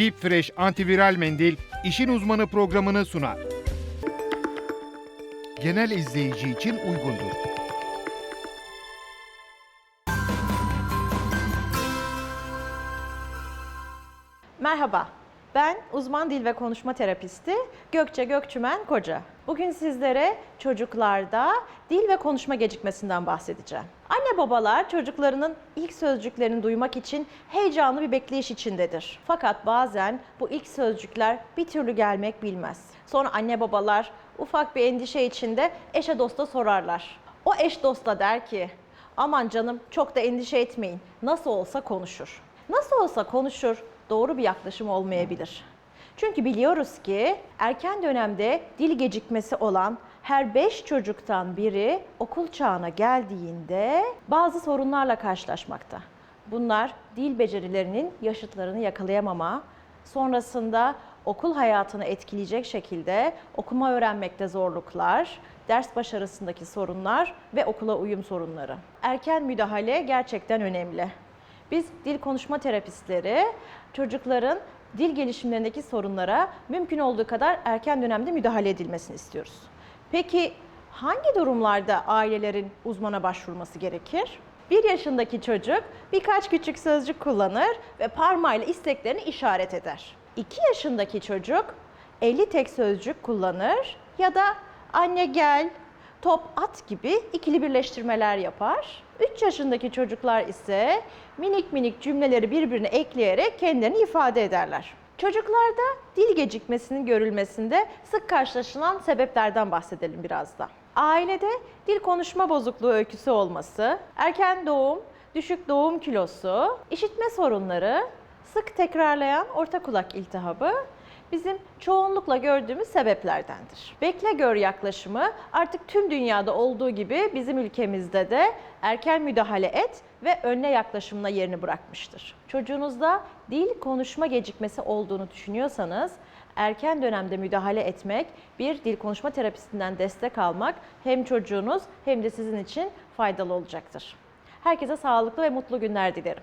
Deep Fresh antiviral mendil işin uzmanı programını sunar. Genel izleyici için uygundur. Merhaba, ben uzman dil ve konuşma terapisti Gökçe Gökçümen Koca. Bugün sizlere çocuklarda dil ve konuşma gecikmesinden bahsedeceğim. Anne babalar çocuklarının ilk sözcüklerini duymak için heyecanlı bir bekleyiş içindedir. Fakat bazen bu ilk sözcükler bir türlü gelmek bilmez. Sonra anne babalar ufak bir endişe içinde eşe dosta sorarlar. O eş dosta der ki, aman canım çok da endişe etmeyin, nasıl olsa konuşur. Nasıl olsa konuşur, doğru bir yaklaşım olmayabilir. Çünkü biliyoruz ki erken dönemde dil gecikmesi olan her 5 çocuktan biri okul çağına geldiğinde bazı sorunlarla karşılaşmakta. Bunlar dil becerilerinin yaşıtlarını yakalayamama, sonrasında okul hayatını etkileyecek şekilde okuma öğrenmekte zorluklar, ders başarısındaki sorunlar ve okula uyum sorunları. Erken müdahale gerçekten önemli. Biz dil konuşma terapistleri çocukların dil gelişimlerindeki sorunlara mümkün olduğu kadar erken dönemde müdahale edilmesini istiyoruz. Peki hangi durumlarda ailelerin uzmana başvurması gerekir? 1 yaşındaki çocuk birkaç küçük sözcük kullanır ve parmağıyla isteklerini işaret eder. 2 yaşındaki çocuk 50 tek sözcük kullanır ya da anne gel, top at gibi ikili birleştirmeler yapar. 3 yaşındaki çocuklar ise minik minik cümleleri birbirine ekleyerek kendilerini ifade ederler. Çocuklarda dil gecikmesinin görülmesinde sık karşılaşılan sebeplerden bahsedelim biraz da. Ailede dil konuşma bozukluğu öyküsü olması, erken doğum, düşük doğum kilosu, işitme sorunları, sık tekrarlayan orta kulak iltihabı bizim çoğunlukla gördüğümüz sebeplerdendir. Bekle gör yaklaşımı artık tüm dünyada olduğu gibi bizim ülkemizde de erken müdahale et ve önle yaklaşımına yerini bırakmıştır. Çocuğunuzda dil konuşma gecikmesi olduğunu düşünüyorsanız erken dönemde müdahale etmek, bir dil konuşma terapistinden destek almak hem çocuğunuz hem de sizin için faydalı olacaktır. Herkese sağlıklı ve mutlu günler dilerim.